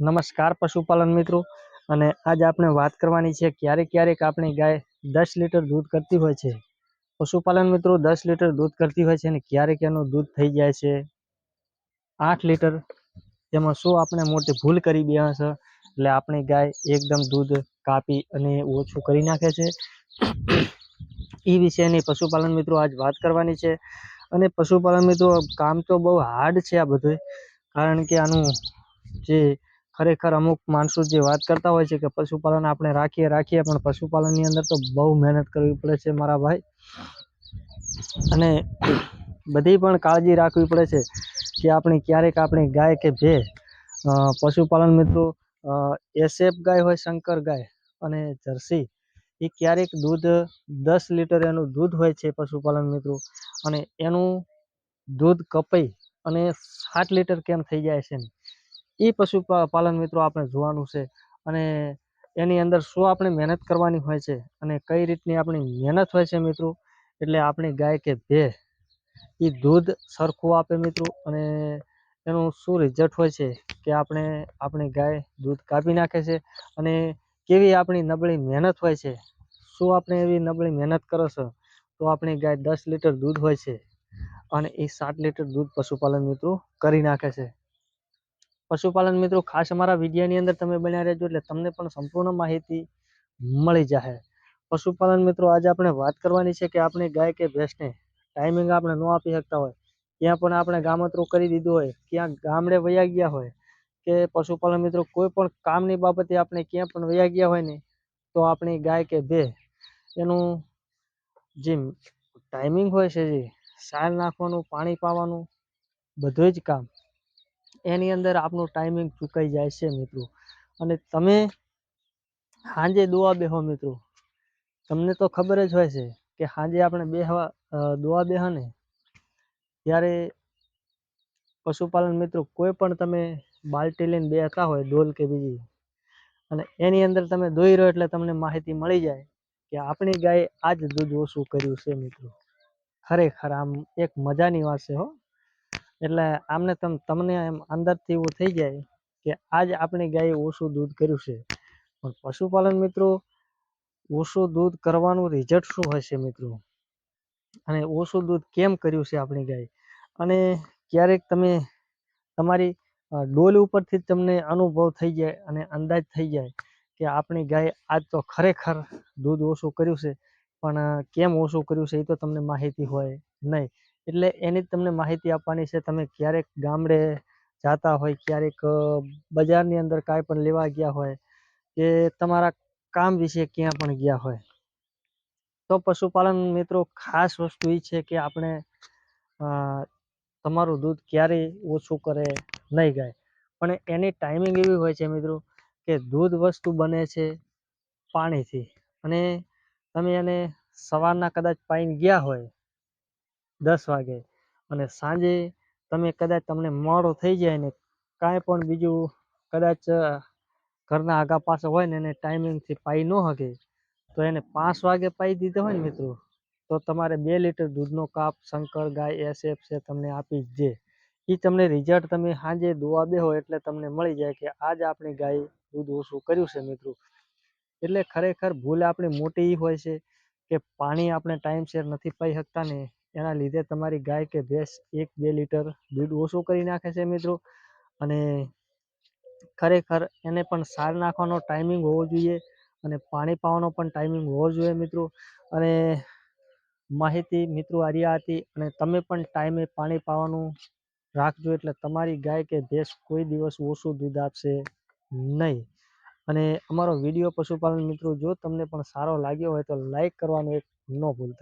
નમસ્કાર પશુપાલન મિત્રો. અને આજ આપણે વાત કરવાની છે ક્યારેક ક્યારેક આપણી ગાય દસ લીટર દૂધ કરતી હોય છે. પશુપાલન મિત્રો દસ લીટર દૂધ કરતી હોય છે અને ક્યારેક એનું દૂધ થઈ જાય છે. આઠ લીટર. તેમાં શું આપણે મોટી ભૂલ કરી બે છે એટલે આપણી ગાય એકદમ દૂધ કાપી અને ઓછું કરી નાખે છે. એ વિશેની પશુપાલન મિત્રો આજ વાત કરવાની છે. અને પશુપાલન મિત્રો કામ તો બહુ હાર્ડ છે આ બધું કારણ કે આનું જે ખરેખર અમુક માણસો જે વાત કરતા હોય છે કે પશુપાલન આપણે રાખીએ રાખીએ, પણ પશુપાલનની અંદર તો બહુ મહેનત કરવી પડે છે મારા ભાઈ. અને બધી પણ કાળજી રાખવી પડે છે કે આપણે ક્યારેક આપણી ગાય કે જે પશુપાલન મિત્રો એસએફ ગાય હોય, શંકર ગાય અને જર્સી, એ ક્યારેક દૂધ દસ લીટર એનું દૂધ હોય છે પશુપાલન મિત્રો અને એનું દૂધ કપાઈ અને સાત લીટર કેમ થઈ જાય છે ને એ પશુપાલન મિત્રો આપણે જોવાનું છે અને એની અંદર શું આપણે મહેનત કરવાની હોય છે અને કઈ રીતની આપણી મહેનત હોય છે મિત્રો? એટલે આપણી ગાય કે ભે એ દૂધ સરખું આપે મિત્રો અને એનું શું રિઝલ્ટ હોય છે કે આપણે આપણી ગાય દૂધ કાપી નાખે છે અને કેવી આપણી નબળી મહેનત હોય છે? શું આપણે એવી નબળી મહેનત કરો છો? તો આપણી ગાય દસ લીટર દૂધ હોય છે અને એ સાત લીટર દૂધ પશુપાલન મિત્રો કરી નાખે છે. પશુપાલન મિત્રો, ખાસ અમારા વિડીયાની અંદર તમે બન્યા રહેજો એટલે તમને પણ સંપૂર્ણ માહિતી મળી જશે પશુપાલન મિત્રો, આજે આપણે વાત કરવાની છે કે આપણે ગાય કે ભેંસને ટાઈમિંગ આપણે ન આપી શકતા હોય, ત્યાં પણ આપણે ગામતરું કરી દીધું હોય, ક્યાં ગામડે વયા ગયા હોય, કે પશુપાલન મિત્રો, કોઈ પણ કામની બાબતે આપણે ક્યાં પણ વયા ગયા હોય ને, તો આપણી ગાય કે બે એનું જે ટાઈમિંગ હોય છે, જે સાર નાખવાનું, પાણી પાવાનું, બધું જ કામ એની અંદર આપણું ટાઈમિંગ ચૂકાઈ જાય છે મિત્રો. અને તમે સાંજે દોવા બેહો મિત્રો. તમને તો ખબર જ હોય છે કે સાંજે આપણે બેહવા દોવા બેહો ને ત્યારે પશુપાલન મિત્રો કોઈ પણ તમે બાલટી લઈને બેહતા હોય ડોલ કે બીજી, અને એની અંદર તમે દોઈ રહ્યો એટલે તમને માહિતી મળી જાય કે આપણી ગાય આજ દૂધ ઓછું કર્યું છે મિત્રો. ખરેખર આમ એક મજાની વાત છે હો. એટલે આમને તમ, તમને એમ અંદરથી એવું થઈ જાય કે આજ આપણી ગાય ઓછું દૂધ કર્યું છે. પણ પશુપાલન મિત્રો, ઓછું દૂધ કરવાનું રિઝલ્ટ શું હશે મિત્રો? અને ઓછું દૂધ કેમ કર્યું છે આપણી ગાય? અને ક્યારેક તમે, તમારી ડોલ ઉપરથી તમને અનુભવ થઈ જાય અને અંદાજ થઈ જાય કે આપણી ગાય આજ તો ખરેખર દૂધ ઓછું કર્યું છે. પણ કેમ ઓછું કર્યું છે એ તો તમને માહિતી હોય નહીં. એટલે એની તમને માહિતી આપવાની છે, તમે ક્યારેક ગામડે જાતા હોય, ક્યારેક બજારની અંદર કાંઈ પણ લેવા ગયા હોય, કે તમારા કામ વિશે ક્યાં પણ ગયા હોય. તો પશુપાલન મિત્રો ખાસ વસ્તુ એ છે કે આપણે તમારું દૂધ ક્યારેય ઓછું કરે નહીં ગાય. પણ એની ટાઈમિંગ એવી હોય છે મિત્રો કે દૂધ વસ્તુ બને છે પાણીથી. અને તમે એને સવારના કદાચ પાઈને ગયા હોય દસ વાગે. અને સાંજે તમે કદાચ તમને મોડો થઈ જાય ને કાંઈ પણ બીજું કદાચ ઘરના આગા પાસે હોય ને એને ટાઈમિંગથી પાઈ ન શકે તો એને પાંચ વાગે પાઈ દીધો હોય ને મિત્રો, તો તમારે બે લીટર દૂધનો કાપ, શંકર ગાય એસએફ છે તમને આપી જ જે એ તમને રિઝલ્ટ તમે સાંજે દોવા બેહો એટલે તમને મળી જાય કે આજ આપણી ગાય દૂધ ઓછું કર્યું છે મિત્રો. એટલે ખરેખર ભૂલ આપણી મોટી હોય છે કે પાણી આપણે ટાઈમસર નથી પાઈ શકતા ને એના લીધે તમારી ગાય કે ભેંસ એક બે લીટર દૂધ ઓછું કરી નાખે છે મિત્રો. અને ખરેખર એને પણ સાર નાખવાનો ટાઈમિંગ હોવો જોઈએ અને પાણી પાવાનો પણ ટાઈમિંગ હોવો જોઈએ મિત્રો. અને માહિતી મિત્રો આ હતી અને તમે પણ ટાઈમે પાણી પાવાનું રાખજો એટલે તમારી ગાય કે ભેંસ કોઈ દિવસ ઓછું દૂધ આપશે નહીં. અને અમારો વીડિયો પશુપાલન મિત્રો જો તમને પણ સારો લાગ્યો હોય તો લાઈક કરવાનું એક ન ભૂલતા.